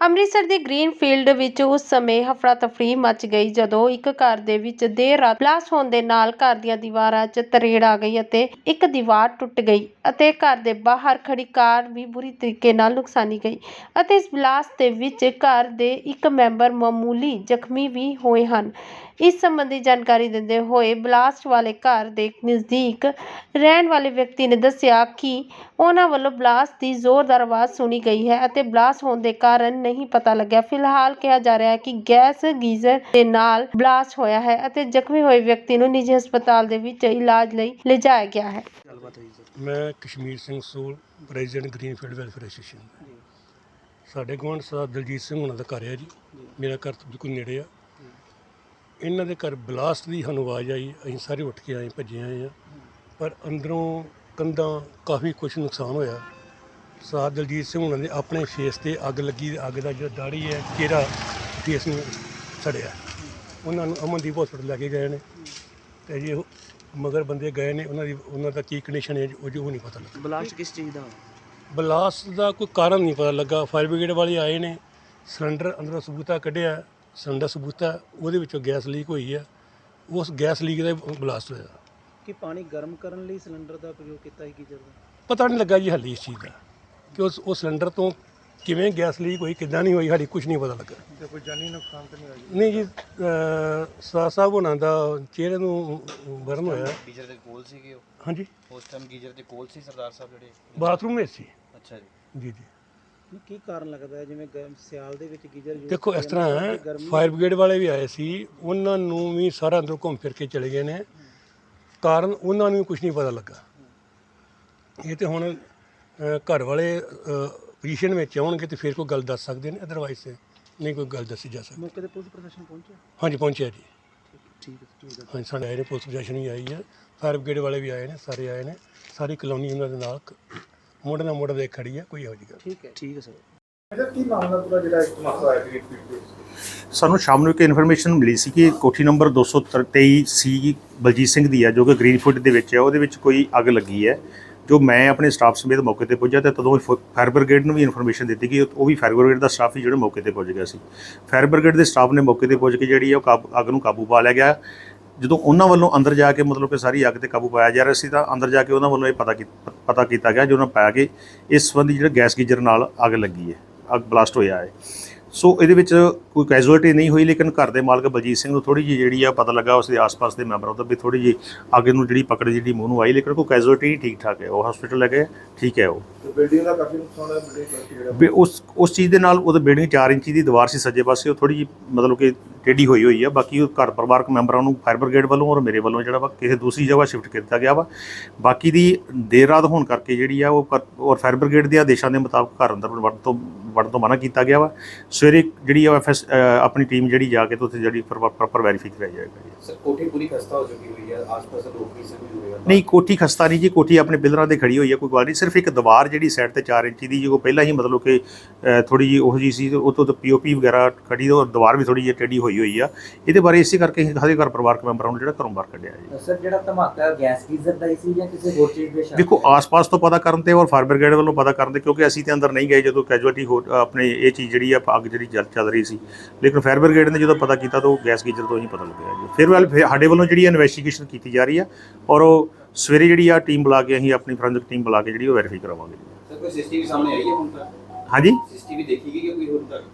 ਅੰਮ੍ਰਿਤਸਰ ਦੇ green field ਵਿੱਚ ਉਸ ਸਮੇਂ ਹਫੜਾ ਤਫੜੀ ਮਚ ਗਈ ਜਦੋਂ ਇੱਕ ਘਰ ਦੇ ਵਿੱਚ ਦੇਰ ਰਾਤ ਬਲਾਸਟ ਹੋਣ ਦੇ ਨਾਲ ਘਰ ਦੀਆਂ ਦੀਵਾਰਾਂ 'ਚ ਤਰੇੜ ਆ ਗਈ ਅਤੇ ਇੱਕ ਦੀਵਾਰ ਟੁੱਟ ਗਈ ਅਤੇ ਘਰ ਦੇ ਬਾਹਰ ਖੜੀ ਕਾਰ ਵੀ ਬੁਰੀ ਤਰੀਕੇ ਨਾਲ ਨੁਕਸਾਨੀ ਗਈ ਅਤੇ ਇਸ ਬਲਾਸਟ ਦੇ ਵਿੱਚ ਘਰ ਦੇ ਇੱਕ ਮੈਂਬਰ ਮਾਮੂਲੀ ਜ਼ਖਮੀ ਵੀ ਹੋਏ ਹਨ। ਇਸ ਸੰਬੰਧੀ ਜਾਣਕਾਰੀ ਦਿੰਦੇ ਹੋਏ ਬਲਾਸਟ ਵਾਲੇ ਘਰ ਦੇ ਨਜ਼ਦੀਕ ਰਹਿਣ ਵਾਲੇ ਵਿਅਕਤੀ ਨੇ ਦੱਸਿਆ ਕਿ ਉਹਨਾਂ ਵੱਲੋਂ ਬਲਾਸਟ ਦੀ ਜ਼ੋਰਦਾਰ ਆਵਾਜ਼ ਸੁਣੀ ਗਈ ਹੈ ਅਤੇ ਬਲਾਸਟ ਹੋਣ ਦੇ ਕਾਰਨ ਨਹੀਂ ਪਤਾ ਲੱਗਿਆ। ਫਿਲਹਾਲ ਕਿਹਾ ਜਾ ਰਿਹਾ ਹੈ ਕਿ ਗੈਸ ਗੀਜ਼ਰ ਦੇ ਨਾਲ ਬਲਾਸਟ ਹੋਇਆ ਹੈ ਅਤੇ ਜ਼ਖਮੀ ਹੋਏ ਵਿਅਕਤੀ ਨੂੰ ਨਿੱਜੀ ਹਸਪਤਾਲ ਦੇ ਵਿੱਚ ਇਲਾਜ ਲਈ ਲਿਜਾਇਆ ਗਿਆ ਹੈ। ਮੈਂ ਕਸ਼ਮੀਰ ਸਿੰਘ ਸੂਲ ਪ੍ਰੈਜ਼ੀਡੈਂਟ ਗ੍ਰੀਨਫੀਲਡ ਵੈਲਫੇਅਰ ਐਸੋਸੀਏਸ਼ਨ ਸਾਡੇ ਗੁਆਂਢ ਸਾਹਿਬ ਦਲਜੀਤ ਸਿੰਘ ਹੁਣਾਂ ਦਾ ਘਰ ਹੈ ਜੀ। ਮੇਰਾ ਘਰ ਤੋਂ ਬਿਲਕੁਲ ਨੇੜੇ ਆ। ਇਹਨਾਂ ਦੇ ਘਰ ਬਲਾਸਟ ਦੀ ਸਾਨੂੰ ਆਵਾਜ਼ ਆਈ। ਅਸੀਂ ਸਾਰੇ ਉੱਠ ਕੇ ਆਏ ਭੱਜੇ ਆਏ ਆ ਪਰ ਅੰਦਰੋਂ ਕੰਧਾਂ ਕਾਫੀ ਕੁਝ ਨੁਕਸਾਨ ਹੋਇਆ। ਸਾਹ ਦਲਜੀਤ ਸਿੰਘ ਹੁਣਾਂ ਦੇ ਆਪਣੇ ਫੇਸ ਤੇ ਅੱਗ ਲੱਗੀ ਅੱਗ ਦਾ ਜਿਹੜਾ ਦਾੜੀ ਹੈ ਚਿਹਰਾ ਫੇਸ ਨੂੰ ਸੜਿਆ। ਉਹਨਾਂ ਨੂੰ ਅਮਨਦੀਪ ਹਸਪੀਟਲ ਲੈ ਕੇ ਗਏ ਨੇ ਤੇ ਜੀ ਉਹ ਮਗਰ ਬੰਦੇ ਗਏ ਨੇ ਉਹਨਾਂ ਦੀ ਉਹਨਾਂ ਦਾ ਕੀ ਕੰਡੀਸ਼ਨ ਹੈ ਉਹ ਜੋ ਨਹੀਂ ਪਤਾ ਲੱਗਾ। ਬਲਾਸਟ ਕਿਸ ਚੀਜ਼ ਦਾ? ਬਲਾਸਟ ਦਾ ਕੋਈ ਕਾਰਨ ਨਹੀਂ ਪਤਾ ਲੱਗਾ। ਫਾਇਰ ਬ੍ਰਿਗੇਡ ਵਾਲੇ ਆਏ ਨੇ ਸਿਲੰਡਰ ਅੰਦਰੋਂ ਸਬੂਤਾ ਕੱਢਿਆ ਸਿਲੰਡਰ ਸਬੂਤਾ ਉਹਦੇ ਵਿੱਚੋਂ ਗੈਸ ਲੀਕ ਹੋਈ ਆ। ਉਸ ਗੈਸ ਲੀਕ ਦਾ ਬਲਾਸਟ ਹੋਇਆ। ਕਿ ਪਾਣੀ ਗਰਮ ਕਰਨ ਲਈ ਸਿਲੰਡਰ ਦਾ ਪ੍ਰਯੋਗ ਕੀਤਾ ਹੈ ਗੀਜ਼ਰ ਦਾ ਪਤਾ ਨਹੀਂ ਲੱਗਾ ਜੀ ਹਾਲੇ ਇਸ ਚੀਜ਼ ਦਾ। ਕਿ ਉਸ ਉਹ ਸਿਲੰਡਰ ਤੋਂ ਕਿਵੇਂ ਗੈਸ ਲੀਕ ਹੋਈ ਕਿੱਦਾਂ ਨਹੀਂ ਹੋਈ ਹਾਲੇ ਕੁਝ ਨਹੀਂ ਪਤਾ ਲੱਗਾ। ਤੇ ਕੋਈ ਜਾਨੀ ਨੁਕਸਾਨ ਤਾਂ ਨਹੀਂ ਹੋਇਆ ਨਹੀਂ ਜੀ ਸਾਹ ਸਾਹਿਬ ਹੋਣਾ ਦਾ ਚਿਹਰੇ ਨੂੰ ਬਰਨ ਹੋਇਆ। ਗੀਜ਼ਰ ਦੇ ਕੋਲ ਸੀਗੇ ਉਹ? ਹਾਂਜੀ। ਉਸ ਟਾਈਮ ਗੀਜ਼ਰ ਦੇ ਕੋਲ ਸੀ ਸਰਦਾਰ ਸਾਹਿਬ ਜਿਹੜੇ? ਬਾਥਰੂਮ ਵਿੱਚ ਸੀ। ਅੱਛਾ ਜੀ। ਜੀ ਜੀ। ਕੀ ਕਾਰਨ ਲੱਗਦਾ ਹੈ? ਜਿਵੇਂ ਗਰਮ ਸਿਆਲ ਦੇ ਵਿੱਚ ਗੀਜ਼ਰ use ਦੇਖੋ ਇਸ ਕੀਤਾ ਤਰ੍ਹਾਂ ਜਾਂਦਾ ਹੈ ਗਰਮੀ- ਫਾਇਰ ਬ੍ਰਿਗੇਡ ਵਾਲੇ ਵੀ ਆਏ ਸੀ ਉਹਨਾਂ ਨੂੰ ਵੀ ਸਾਰਾ ਅੰਦਰ ਘੁੰਮ ਫਿਰ ਕੇ ਚਲੇ ਗਏ ਨੇ। ਕਾਰਨ ਉਹਨਾਂ ਨੂੰ ਕੁਝ ਨਹੀਂ ਪਤਾ ਲੱਗਾ। ਇਹ ਤੇ ਹੁਣ ਘਰ ਵਾਲੇ ਪੋਜੀਸ਼ਨ ਵਿੱਚ ਆਉਣਗੇ ਤੇ ਫਿਰ ਕੋਈ ਗੱਲ ਦੱਸ ਸਕਦੇ ਨੇ ਅਦਰਵਾਈਜ਼ ਨਹੀਂ ਕੋਈ ਗੱਲ ਦੱਸੀ ਜਾ ਸਕਦੀ। ਮੌਕੇ ਤੇ ਪੁਲਿਸ ਪ੍ਰਸ਼ਾਸਨ ਪਹੁੰਚਿਆ? ਹਾਂਜੀ ਪਹੁੰਚਿਆ ਜੀ। ਠੀਕ ਹੈ ਠੀਕ ਹੈ ਹਾਂਜੀ ਸਾਡੇ ਆਏ ਨੇ ਪੁਲਿਸ ਪ੍ਰਸ਼ਾਸਨ ਵੀ ਆਈ ਹੈ। ਫਾਇਰ ਬ੍ਰਿਗੇਡ ਵਾਲੇ ਵੀ ਆਏ ਨੇ ਸਾਰੇ ਆਏ ਨੇ। ਸਾਰੀ ਕਲੋਨੀ ਉਹਨਾਂ ਦੇ ਨਾਲ ਮੋਢੇ ਨਾਲ ਮੋਢਾ ਦੇ ਖੜੀ ਹੈ ਕੋਈ ਇਹੋ ਜਿਹੀ ਗੱਲ ਠੀਕ ਹੈ। ਠੀਕ ਹੈ ਸਰ। ਸਾਨੂੰ ਸ਼ਾਮ ਨੂੰ ਇੱਕ ਇਨਫੋਰਮੇਸ਼ਨ ਮਿਲੀ ਸੀ ਕਿ ਕੋਠੀ ਨੰਬਰ 223 ਸੀ ਬਲਜੀਤ ਸਿੰਘ ਦੀ ਹੈ ਜੋ ਕਿ ਗ੍ਰੀਨਫੀਲਡ ਦੇ ਵਿੱਚ ਹੈ। ਉਹਦੇ ਵਿੱਚ ਕੋਈ ਅੱਗ ਲੱਗੀ ਹੈ। ਜੋ ਮੈਂ ਆਪਣੇ ਸਟਾਫ ਸਮੇਤ ਮੌਕੇ ਤੇ ਪੁੱਜਾ ਤੇ ਤਦੋਂ ਫਾਇਰ ਬ੍ਰਿਗੇਡ ਨੂੰ ਵੀ ਇਨਫੋਰਮੇਸ਼ਨ ਦਿੱਤੀ ਕਿ ਉਹ ਵੀ ਫਾਇਰ ਬ੍ਰਿਗੇਡ ਦਾ ਸਟਾਫ ਹੀ ਜਿਹੜਾ ਮੌਕੇ ਤੇ ਪਹੁੰਚ ਗਿਆ ਸੀ। ਫਾਇਰ ਬ੍ਰਿਗੇਡ ਦੇ ਸਟਾਫ ਨੇ ਮੌਕੇ ਤੇ ਪਹੁੰਚ ਕੇ ਜਿਹੜੀ ਉਹ ਕਾਬੂ- ਅੱਗ ਨੂੰ ਕਾਬੂ ਪਾ ਲਿਆ ਗਿਆ। ਜਦੋਂ ਉਹਨਾਂ ਵੱਲੋਂ ਅੰਦਰ ਜਾ ਕੇ ਮਤਲਬ ਕਿ ਸਾਰੀ ਅੱਗ ਤੇ ਕਾਬੂ ਪਾਇਆ ਜਾ ਰਿਹਾ ਸੀ ਤਾਂ ਅੰਦਰ ਜਾ ਕੇ ਉਹਨਾਂ ਵੱਲੋਂ ਇਹ ਪਤਾ ਕੀ- ਪਤਾ ਕੀਤਾ ਗਿਆ ਜੋ ਉਹਨਾਂ ਪਾਇਆ ਕਿ ਇਸ ਸੰਬੰਧੀ ਜਿਹੜਾ ਗੈਸ ਗੀਜ਼ਰ ਨਾਲ ਅੱਗ ਲੱਗੀ ਹੈ, ਅੱਗ ਬਲਾਸਟ ਹੋਇਆ ਹੈ। ਸੋ ਇਹਦੇ ਵਿੱਚ ਕੋਈ ਕੈਜੂਅਲਟੀ ਨਹੀਂ ਹੋਈ ਲੇਕਿਨ ਘਰ ਦੇ ਮਾਲਕ ਬਲਜੀਤ ਸਿੰਘ ਨੂੰ ਥੋੜੀ ਜਿਹੀ ਜਿਹੜੀ ਆ ਪਤਾ ਲੱਗਾ ਉਸ ਦੇ ਆਸ-ਪਾਸ ਦੇ ਮੈਂਬਰਾਂ ਤੋਂ ਵੀ ਥੋੜੀ ਜਿਹੀ ਅੱਗ ਨੂੰ ਜਿਹੜੀ ਪਕੜ ਜਿਹੜੀ ਮੂੰਹ ਨੂੰ ਆਈ ਲੇਕਿਨ ਕੋਈ ਕੈਜੂਅਲਟੀ ਨਹੀਂ ਠੀਕ ਠਾਕ ਹੈ। ਉਹ ਹਸਪੀਟਲ ਲੈ ਗਏ ਠੀਕ ਹੈ ਉਹ। ਬਿਲਡਿੰਗ ਦਾ ਕਾਫੀ ਨੁਕਸਾਨ ਹੈ ਬਿਲਡਿੰਗ ਕਰਕੇ ਜਿਹੜਾ ਵੀ ਉਸ ਉਸ ਚੀਜ਼ ਦੇ ਨਾਲ ਉਹਦੇ ਬਿਲਡਿੰਗ 4 ਇੰਚੀ ਦੀ ਦੀਵਾਰ ਸੀ ਸੱਜੇ ਪਾਸੇ ਉਹ ਥੋੜੀ ਜਿਹੀ ਮਤਲਬ ਕਿ ਟੇਢੀ ਹੋਈ ਹੋਈ ਆ ਬਾਕੀ ਉਹ ਘਰ ਪਰਿਵਾਰਕ ਮੈਂਬਰਾਂ ਨੂੰ ਫਾਇਰ ਬ੍ਰਿਗੇਡ ਵੱਲੋਂ ਔਰ ਮੇਰੇ ਵੱਲੋਂ ਜਿਹੜਾ ਵਾ ਕਿਸੇ ਦੂਸਰੀ ਜਗ੍ਹਾ ਸ਼ਿਫਟ ਕੀਤਾ ਗਿਆ ਵਾ। ਬਾਕੀ ਦੀ ਦੇਰ ਰਾਤ ਹੋਣ ਕਰਕੇ ਜਿਹੜੀ ਆ ਉਹ ਔਰ ਫਾਇਰ ਬ੍ਰਿਗੇਡ ਦੇ ਆਦੇਸ਼ਾਂ ਦੇ ਮੁਤਾਬਕ ਘਰ ਅੰਦਰ ਵੜਨ ਤੋਂ ਵੜਨ ਤੋਂ ਮਨਾ ਕੀਤਾ ਗਿਆ ਵਾ। ਸਵੇਰੇ ਜਿਹੜੀ ਆ ਐਫਐਸ ਆਪਣੀ ਟੀਮ ਜਿਹੜੀ ਜਾ ਕੇ ਤੇ ਉੱਥੇ ਜਿਹੜੀ ਪ੍ਰੋਪਰ ਵੈਰੀਫਾਈ ਕਰਾਈ ਜਾਏਗਾ ਸਰ ਕੋਠੀ ਪੂਰੀ ਖਸਤਾ ਹੋ ਚੁੱਕੀ ਹੋਈ ਹੈ ਆਸ-ਪਾਸ ਦੇ ਲੋਕ ਵੀ ਸਭ ਹੋਏ ਨਹੀਂ ਕੋਠੀ ਖਸਤਾ ਨਹੀਂ ਜੀ ਕੋਠੀ ਆਪਣੇ ਪਿਲਰਾਂ ਤੇ ਖੜੀ ਹੋਈ ਹੈ ਕੋਈ ਗੱਲ ਨਹੀਂ। ਸਿਰਫ ਇੱਕ ਦੀਵਾਰ ਜਿਹੜੀ ਸਾਈਡ ਤੇ 4 ਇੰਚੀ ਦੀ ਜੋ ਪਹਿਲਾਂ ਹੀ ਮਤਲਬ ਕਿ ਥੋੜੀ ਜੀ ਉਹ ਜੀ ਸੀ ਉਹ ਤੋਂ ਪੀਓਪੀ ਵਗੈਰਾ ਖੜੀ ਔਰ ਦੀਵਾਰ ਵੀ ਥੋੜੀ ਜਿਹੀ ਟੇਢੀ ਹੋਈ ਹੋਈ ਆ। ਇਹਦੇ ਬਾਰੇ ਇਸੇ ਕਰਕੇ ਅਸੀਂ ਸਾਡੇ ਘਰ ਪਰਿਵਾਰਕ ਮੈਂਬਰਾਂ ਨੂੰ ਜਿਹੜਾ ਘਰੋਂ ਬਾਹਰ ਕੱਢਿਆ ਜੀ। ਸਰ ਜਿਹੜਾ ਧਮਾਕਾ ਗੈਸ ਗੀਜ਼ਰ ਦਾ ਸੀ ਜਾਂ ਕਿਸੇ ਹੋਰ ਚੀਜ਼ ਦੇ ਸ਼ਾਮਲ? ਦੇਖੋ ਆਸ-ਪਾਸ ਤੋਂ ਪਤਾ ਕਰਨ ਤੇ ਔਰ ਫਾਇਰ ਬ੍ਰਿਗੇਡ ਵੱਲੋਂ ਪਤਾ ਕਰਨ ਤੇ ਕਿਉਂਕਿ ਅਸੀਂ ਤੇ ਅੰਦਰ ਨਹੀਂ ਗਏ ਜਦੋਂ ਕੈਜੁਅਲਟੀ ਹੋ ਆਪਣੇ ਇਹ ਚੀਜ਼ ਜਿਹੜੀ ਆ ਅੱਗ ਜਿਹੜੀ ਚੱਲ ਚੱਲ ਰਹੀ ਸੀ। ਲੇਕਿਨ ਫਾਇਰ ਬ੍ਰਿਗੇਡ ਨੇ ਜਦੋਂ ਪਤਾ ਕੀਤਾ ਤਾਂ ਉਹ ਗੈਸ ਗੀਜ਼ਰ ਤੋਂ ਹੀ ਪਤਾ ਲੱਗਿਆ ਜੀ। ਫਿਰ ਵੱਲ ਸਾਡੇ ਵੱਲੋਂ ਜਿਹੜੀ ਇਨਵੈਸਟੀਗੇਸ਼ਨ ਕੀਤੀ ਜਾ ਰਹੀ ਆ ਔਰ ਉਹ ਸਵੇਰੇ ਜਿਹੜੀ ਆ ਟੀਮ ਬੁਲਾ ਕੇ ਅਸੀਂ ਆਪਣੀ ਫੋਰੈਂਸਿਕ ਟੀਮ ਬੁਲਾ ਕੇ ਜਿਹੜੀ ਉਹ ਵੈਰੀਫਾਈ ਕਰਾਵਾਂਗੇ ਸਰ ਕੋਈ ਸੀਸੀਟੀਵੀ ਸਾਹਮਣੇ ਆਈ ਹੈ ਹੁਣ ਤੱਕ? ਹਾਂਜੀ? ਸੀਸੀਟੀਵੀ ਦੇਖੀ ਗਈ ਹੈ ਕੋਈ ਹੁਣ ਤੱਕ?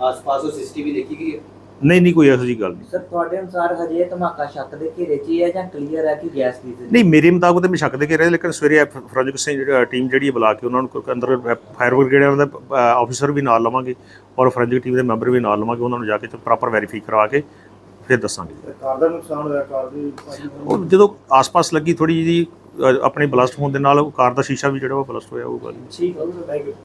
ਆਸ-ਪਾਸ ਉਹ ਸੀਸੀਟੀਵੀ ਦੇਖੀ ਗਈ ਹੈ? ਨਹੀਂ ਨਹੀਂ ਕੋਈ ਇਹੋ ਜਿਹੀ ਗੱਲ ਨਹੀਂ। ਸਰ ਤੁਹਾਡੇ ਅਨੁਸਾਰ ਹਜੇ ਇਹ ਧਮਾਕਾ ਸ਼ੱਕ ਦੇ ਘੇਰੇ 'ਚ ਹੀ ਹੈ ਜਾਂ ਕਲੀਅਰ ਹੈ ਕਿ ਗੈਸ ਗੀਜ਼ਰ ਨਹੀਂ ਮੇਰੇ ਮੁਤਾਬਕ ਤੇ ਮੈਂ ਸ਼ੱਕ ਦੇ ਰਹੇ ਲੇਕਿਨ ਸਵੇਰੇ ਫੋਰੈਂਸਿਕ ਟੀਮ ਜਿਹੜੀ ਹੈ ਬੁਲਾ ਕੇ ਉਹਨਾਂ ਨੂੰ ਅੰਦਰ ਫਾਇਰ ਬ੍ਰਿਗੇਡ ਦਾ ਆਫੀਸਰ ਵੀ ਨਾਲ ਲਵਾਂਗੇ ਔਰ ਫੋਰੈਂਸਿਕ ਟੀਮ ਦੇ ਮੈਂਬਰ ਵੀ ਨਾਲ ਲਵਾਂਗੇ ਉਹਨਾਂ ਨੂੰ ਜਾ ਕੇ ਪ੍ਰੋਪਰ ਵੈਰੀਫਾਈ ਕਰਵਾ ਕੇ ਫਿਰ ਦੱਸਾਂਗੇ। ਕਾਰ ਦਾ ਨੁਕਸਾਨ ਹੋਇਆ ਕਾਰ ਦੀ ਉਹ ਜਦੋਂ ਆਸ-ਪਾਸ ਲੱਗੀ ਥੋੜੀ ਜਿਹੀ ਆਪਣੇ ਬਲਾਸਟ ਹੋਣ ਦੇ ਨਾਲ ਉਹ ਕਾਰ ਦਾ ਸ਼ੀਸ਼ਾ ਵੀ ਜਿਹੜਾ ਉਹ ਬਲਾਸਟ ਹੋਇਆ ਉਹ ਗੱਲ ਠੀਕ ਹੈ।